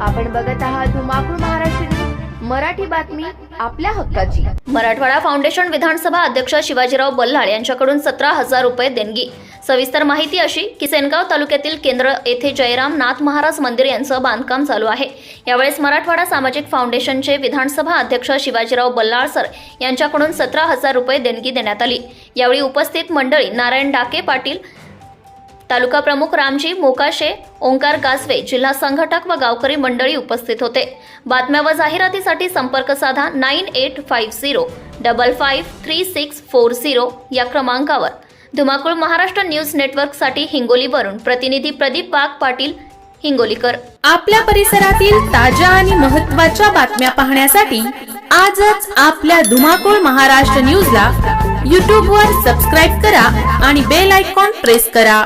आपण बघत आहात धुमाकूळ महाराष्ट्र मराठी बातमी आपल्या हक्काची. मराठवाडा फाउंडेशन विधानसभा अध्यक्ष शिवाजीराव बल्लाळ यांच्याकडून सतरा हजार रुपये देणगी. सविस्तर माहिती अशी की सेनगाव तालुक्यातील केंद्र येथे जयराम नाथ महाराज मंदिर यांचं बांधकाम चालू आहे. यावेळेस मराठवाडा सामाजिक फाउंडेशनचे विधानसभा अध्यक्ष शिवाजीराव बल्लाळ सर यांच्याकडून सतरा हजार रुपये देणगी देण्यात आली. यावेळी उपस्थित मंडळी नारायण डाके पाटील तालुका प्रमुख रामजी मोकाशे ओंकार गासवे जिल्हा संघटक व गावकरी मंडळी उपस्थित होते. बातम्या व जाहिरातीसाठी संपर्क साधा nine eight five zero double five three six four zero या क्रमांकावर. धुमाकूळ महाराष्ट्र न्यूज नेटवर्कसाठी हिंगोलीवरून प्रतिनिधी प्रदीप वाघ पाटील हिंगोलीकर. आपल्या परिसरातील ताज्या आणि महत्त्वाच्या बातम्या पाहण्यासाठी आजच आपल्या धुमाकूळ महाराष्ट्र न्यूजला यूट्यूबवर सबस्क्राईब करा आणि बेल आयकॉन प्रेस करा.